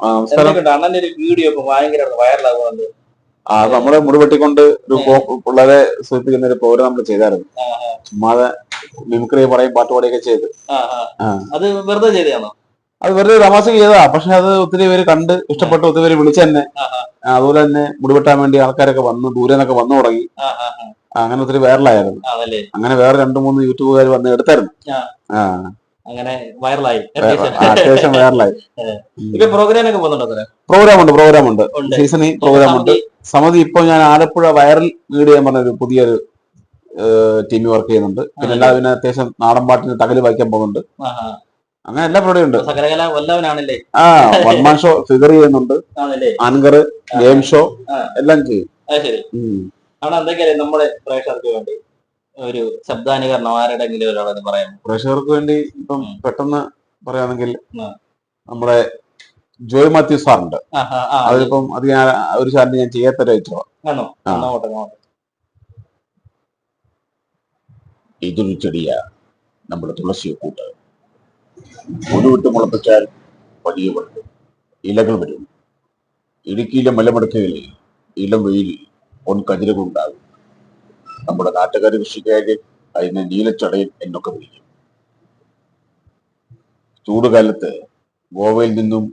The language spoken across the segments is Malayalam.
ആ അണ്ണന്റെ ഒരു വീഡിയോ ഇപ്പൊ ഭയങ്കര വൈറലാകുന്നുണ്ട് ആ നമ്മളെ മുടി വെട്ടിക്കൊണ്ട് ഒരു പിള്ളേരെ സൂചിപ്പിക്കുന്ന ഒരു പ്രോഗ്രാം നമ്മൾ ചെയ്തായിരുന്നു. ചുമ്മാതെ മിമിക്രി പറയും പാട്ടുപാടിയൊക്കെ ചെയ്ത്. അത് വെറുതെ ചെയ്തതാണോ? അത് വെറുതെ തമാശ ചെയ്തതാ. പക്ഷെ അത് ഒത്തിരി പേര് കണ്ട് ഇഷ്ടപ്പെട്ട് ഒത്തിരി പേര് വിളിച്ചു തന്നെ അതുപോലെ തന്നെ മുടി വെട്ടാൻ വേണ്ടി ആൾക്കാരൊക്കെ വന്ന് ദൂരെ നിന്നൊക്കെ വന്നു തുടങ്ങി. അങ്ങനെ ഒത്തിരി വൈറലായിരുന്നു അങ്ങനെ വേറെ രണ്ടു മൂന്ന് യൂട്യൂബുകാർ വന്ന് എടുത്തായിരുന്നു. ആ. അങ്ങനെ വൈറലായി അത്യാവശ്യം. വൈറലായി ഇപ്പൊ പ്രോഗ്രാമൊക്കെ പോകുന്നുണ്ടോ? പ്രോഗ്രാം ഉണ്ട് പ്രോഗ്രാം ഉണ്ട്. സീസണി പ്രോഗ്രാം ഉണ്ട് സമിതി- ഇപ്പൊ ഞാൻ ആലപ്പുഴ വൈറൽ മീഡിയ എന്ന് പറഞ്ഞ ഒരു പുതിയൊരു ടീം വർക്ക് ചെയ്യുന്നുണ്ട്. പിന്നെ എല്ലാ പിന്നെ അത്യാവശ്യം നാടൻ പാട്ടിന് തകൽ വായിക്കാൻ പോകുന്നുണ്ട്. അങ്ങനെ എല്ലാ പരിപാടിയും ഉണ്ട്. ആ വൺ മാൻ ഷോ ഫിഗർ ചെയ്യുന്നുണ്ട്. ആങ്കർ ഗെയിം ഷോ എല്ലാം ചെയ്യും. നമ്മുടെ പ്രേക്ഷകർക്ക് വേണ്ടി? ഒരു ശബ്ദാനുകരണം ആരുടെങ്കിലും ഒരാളെന്ന് പറയാം പ്രേക്ഷകർക്ക് വേണ്ടി ഇപ്പം പെട്ടെന്ന് പറയുകയാണെങ്കിൽ നമ്മുടെ ജോയ് മാത്യു സാറുണ്ട്. ആ. അത് ഞാൻ ഒരു സാറിന് ഞാൻ. നോട്ടെ നോട്ടെ ഇതൊരു ചെടിയ. നമ്മുടെ തുളസി കൂട്ട്. ഒരു വിട്ട് മുളപ്പിച്ചാൽ വലിയ വരും ഇലകൾ വരും. ഇടുക്കിയിലെ മലമടക്കുകളിൽ ഇളം വെയിൽ പൊൻ കതിരുകളുണ്ടാകും നമ്മുടെ നാട്ടുകാർ കൃഷിക്കാര് അതിനെ നീലച്ചടയൻ എന്നൊക്കെ വിളിക്കും. ചൂടുകാലത്ത് ഗോവയിൽ നിന്നും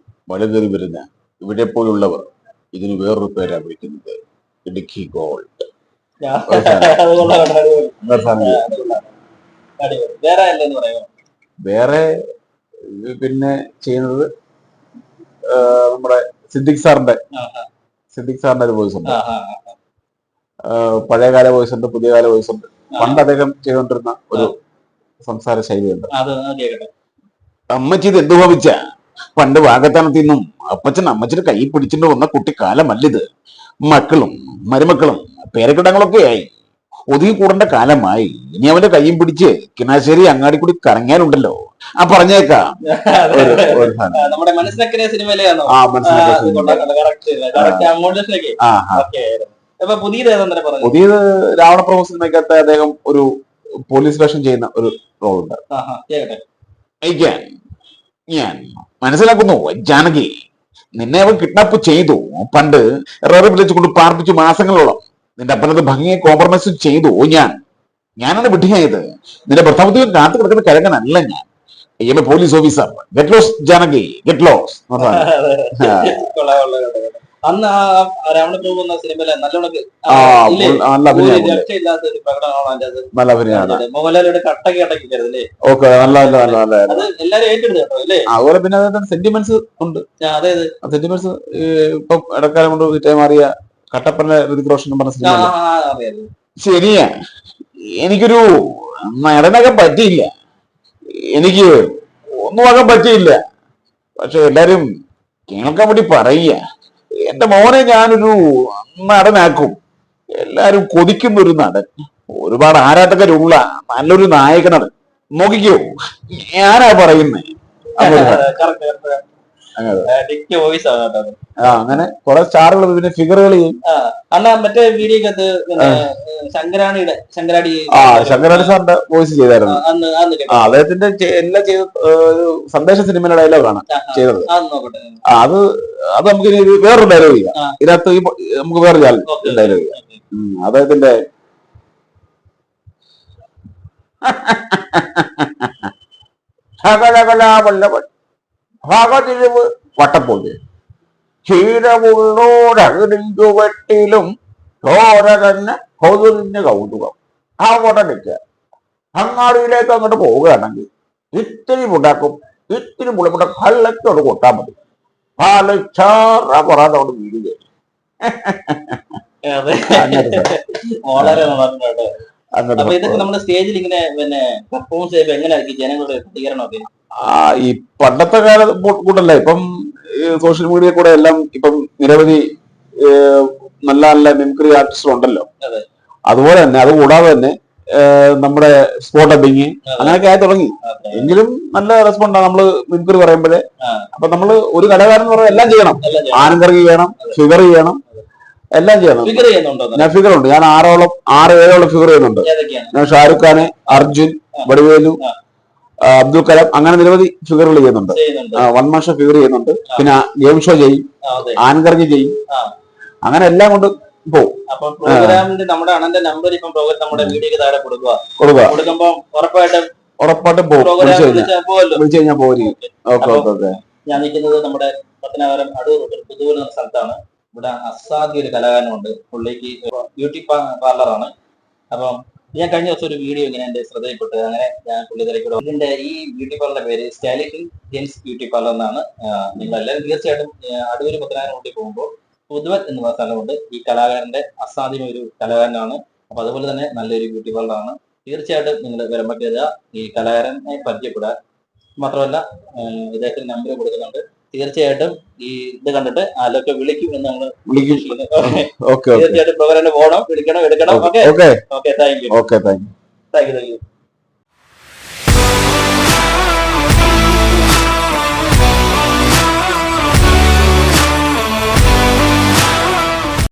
കയറി വരുന്ന ഇവിടെ പോലുള്ളവർ ഇതിന് വേറൊരു പേരാ വിളിക്കുന്നത്. ഇടുക്കി ഗോൾഡ്. വേറെ പിന്നെ ചെയ്യുന്നത് നമ്മുടെ സിദ്ദിഖ് സാറിന്റെ സിദ്ദിഖ് സാറിന്റെ ഒരു വോയിസ് ഉണ്ട്. പഴയകാല വോയിസ് ഉണ്ട് പുതിയ കാല വോയിസ് ഉണ്ട് പണ്ട് അദ്ദേഹം ചെയ്തുകൊണ്ടിരുന്ന ഒരു സംസാര ശൈലിയുണ്ട് അമ്മച്ചി ഇത് എന്ത് ഭവിച്ച? പണ്ട് വാഗത്താനത്തിൽ നിന്നും അപ്പച്ചൻ അമ്മച്ചിയുടെ കൈ പിടിച്ചിട്ട് വന്ന കുട്ടി കാലമല്ലിത് മക്കളും മരുമക്കളും പേരക്കിടങ്ങളൊക്കെ ആയി. ഒതുങ്ങി കൂടേണ്ട കാലമായി. ഇനി അവന്റെ കൈയും പിടിച്ച് കിണാശ്ശേരി അങ്ങാടി കൂടി കറങ്ങാനുണ്ടല്ലോ. ആ പറഞ്ഞേക്കാം. നമ്മുടെ മനസ്സിലൊക്കെ സിനിമയിലാണോ ആ മനസ്സിലാക്കി പുതിയത് രാവണപ്രഭു സിനിമയ്ക്കകത്ത് അദ്ദേഹം ഒരു പോലീസ് വേഷം ചെയ്യുന്ന ഒരു റോൾ ഉണ്ട്. ഞാൻ മനസ്സിലാക്കുന്നു? ജാനകി നിന്നെ അവൻ കിഡ്നാപ്പ് ചെയ്തു. പണ്ട് റേറെ വിളിച്ചു കൊണ്ട് പാർപ്പിച്ചു മാസങ്ങളോളം. നിന്റെ അപ്പനത് ഭംഗിയെ കോംപ്രമൈസ് ചെയ്തു. ഞാൻ ഞാനാണ് വിഡ്ഢിയായത്. നിന്റെ ഭർത്താവ് കാത്തു കിടക്കുന്ന കിഴങ്ങനല്ല ഞാൻ. I am a police officer get lost Janaki get lost. അന്ന് ആ ആ രാവണ പ്രഭു എന്ന സിനിമയിലെ നല്ലോണം അത് അതെ, മോഹൻലാലിയുടെ കട്ടക്ക് കട്ടക്ക് അല്ലേ ഓക്കെ നല്ല നല്ല നല്ല നല്ല അത് എല്ലാരും ഏറ്റെടുത്ത് കേട്ടോ അല്ലേ അതുപോലെ പിന്നെ അതിന്റെ സെന്റിമെന്റ്സ് ഉണ്ട്. അതെ അതായത്? സെന്റിമെന്റ്സ് ഇപ്പൊ ഇടക്കാലം കൊണ്ട് വിറ്റേ മാറിയ കട്ടപ്പന ഋതിക് റോഷൻ പറഞ്ഞ സിനിമ ശരിയാ. എനിക്കൊരു നടനൊക്കെ പറ്റിയില്ല. എനിക്ക് ഒന്നും ആകാൻ പറ്റിയില്ല. പക്ഷെ എല്ലാരും കേൾക്കാൻ വേണ്ടി പറയുക. എന്റെ മോനെ ഞാനൊരു നടനാക്കും. എല്ലാരും കൊതിക്കുന്ന ഒരു നടൻ. ഒരുപാട് ആരാട്ടക്കാരുള്ള നല്ലൊരു നായകനാണ്. നോക്കിക്കോ ഞാനാ പറയുന്നേ. ഡിക്റ്റ് വോയിസ് ആണ് കേട്ടോ ആ അങ്ങനെ കുറെ സ്റ്റാറുകൾ പിന്നെ ഫിഗറുകൾ ചെയ്യും. ആ മറ്റേ വീഡിയോക്കകത്ത് ശങ്കരാണിയുടെ ശങ്കരാടി ആ ശങ്കരാടി സാറിന്റെ വോയിസ് ചെയ്തായിരുന്നു. ആ, അന്ന് അന്ന് അദ്ദേഹത്തിന്റെ എല്ലാം ചെയ്ത സന്ദേശ സിനിമയുടെ ഡയലോഗാണ് ചെയ്തത്. അത് അത് നമുക്ക് വേറൊരു ഡയലോഗ് ചെയ്യാം. ഇതിനകത്ത് നമുക്ക് വേറെ ഡയലോഗ് ചെയ്യാം. അദ്ദേഹത്തിന്റെ കൊല്ല കൊല്ല ശകലകലാവല്ലവൻ ഭഗതിരിവ് വട്ടപ്പൊതി ക്ഷീരമുള്ളോരകിടിഞ്ചുവട്ടിലും ചോര തന്നെ കൊതുറിഞ്ഞ കൗതുകം. ആ കൊടനിക്ക അങ്ങാടിയിലേക്ക് അങ്ങോട്ട് പോവുകയാണെങ്കിൽ ഇത്തിരി മുടക്കും ഇത്തിരി മുളമുണ്ട കള്ളത്തോട് കൊട്ടാൻ മതി പാൽ ചാറ പൊറാതെ അവിടെ വളരെ നന്നായിട്ടുണ്ട് കേട്ടോ. അപ്പൊ ഇതൊക്കെ നമ്മുടെ സ്റ്റേജിൽ ഇങ്ങനെ പിന്നെ പെർഫോമൻസ് ചെയ്യുമ്പോ എങ്ങനെയായിരിക്കും ജനങ്ങളുടെ പ്രതികരണമൊക്കെ? ഈ പണ്ടത്തെ കാല കൂട്ടല്ല? ഇപ്പം സോഷ്യൽ മീഡിയ കൂടെ എല്ലാം ഇപ്പം നിരവധി നല്ല നല്ല മിമിക്രി ആർട്ടിസ്റ്റ് ഉണ്ടല്ലോ. അതുപോലെ തന്നെ അത് കൂടാതെ തന്നെ നമ്മുടെ സ്പോട്ട് ഡബിങ് അങ്ങനെയൊക്കെ ആയി തുടങ്ങി. എങ്കിലും നല്ല റെസ്പോണ്ടാണ് നമ്മൾ മിമിക്രി പറയുമ്പോഴേ. അപ്പൊ നമ്മൾ ഒരു കലാകാരൻ പറഞ്ഞാൽ എല്ലാം ചെയ്യണം. ആനന്ദർഗി ചെയ്യണം. ഫിഗർ ചെയ്യണം എല്ലാം ചെയ്യണം. ഞാൻ ഫിഗർ ഉണ്ട്. ഞാൻ ആറോളം ആറ് ഏഴോളം ഫിഗർ ചെയ്യുന്നുണ്ട്. ഞാൻ ഷാരൂഖ് ഖാന് അർജുൻ വടിവേലു അബ്ദുൽ കലാം അങ്ങനെ നിരവധി ഫിഗറുകൾ ചെയ്യുന്നുണ്ട്. വൺ മാഷ ഫിഗർ ചെയ്യുന്നുണ്ട്. പിന്നെ ഗെയിം ഷോ ചെയ്യും. ആൻകറിഞ്ഞ് ചെയ്യും. അങ്ങനെ എല്ലാം കൊണ്ട് പോകും അപ്പൊ പ്രോഗ്രാമിന്റെ നമ്മുടെ നമ്പർ ഇപ്പം പ്രോഗ്രാം നമ്മുടെ വീഡിയോക്ക് താഴെ കൊടുക്കുക. കൊടുക്കുക. കൊടുക്കുമ്പോ ഉറപ്പായിട്ടും ഉറപ്പായിട്ടും വിളിച്ചു കഴിഞ്ഞാൽ. ഓക്കെ. ഓക്കെ ഓക്കെ ഞാൻ നിൽക്കുന്നത് നമ്മുടെ പത്തനാപുരം അടൂർ റൂട്ടിൽ എന്ന സ്ഥലത്താണ്. ഇവിടെ അസാധ്യ ഒരു കലാകാരനുണ്ട്. പുള്ളിക്ക് ബ്യൂട്ടി പാർലറാണ്. അപ്പം ഞാൻ കഴിഞ്ഞ ദിവസം ഒരു വീഡിയോ ഇങ്ങനെ എന്റെ ശ്രദ്ധയിൽപ്പെട്ടു അങ്ങനെ ഞാൻ പുള്ളി ഇതിന്റെ ഈ ബ്യൂട്ടി പാർലറിന്റെ പേര് സ്റ്റാലിറ്റിൻ ജെൻസ് ബ്യൂട്ടി പാർലർ എന്നാണ്. നിങ്ങൾ എല്ലാവരും തീർച്ചയായിട്ടും അടൂര് പത്തനായിരം കൂട്ടി പോകുമ്പോൾ പുതുവൻ എന്ന് സ്ഥലമുണ്ട്. ഈ കലാകാരന്റെ അസാധ്യമായ ഒരു കലാകാരനാണ്. അപ്പൊ അതുപോലെ തന്നെ നല്ലൊരു ബ്യൂട്ടി പാർലറാണ് തീർച്ചയായിട്ടും നിങ്ങൾ വരുമ്പോൾ ഈ കലാകാരനെ പരിചയപ്പെടുക മാത്രമല്ല ഇദ്ദേഹത്തിന് നമ്പർ കൊടുക്കുന്നുണ്ട്. തീർച്ചയായിട്ടും ഈ ഇത് കണ്ടിട്ട് ആലൊക്കെ വിളിക്കും എന്നാണ് തീർച്ചയായിട്ടും പ്രോഗ്രാമിന് പോകണം വിളിക്കണം എടുക്കണം. Okay. Okay. Thank you. Okay thank you thank you.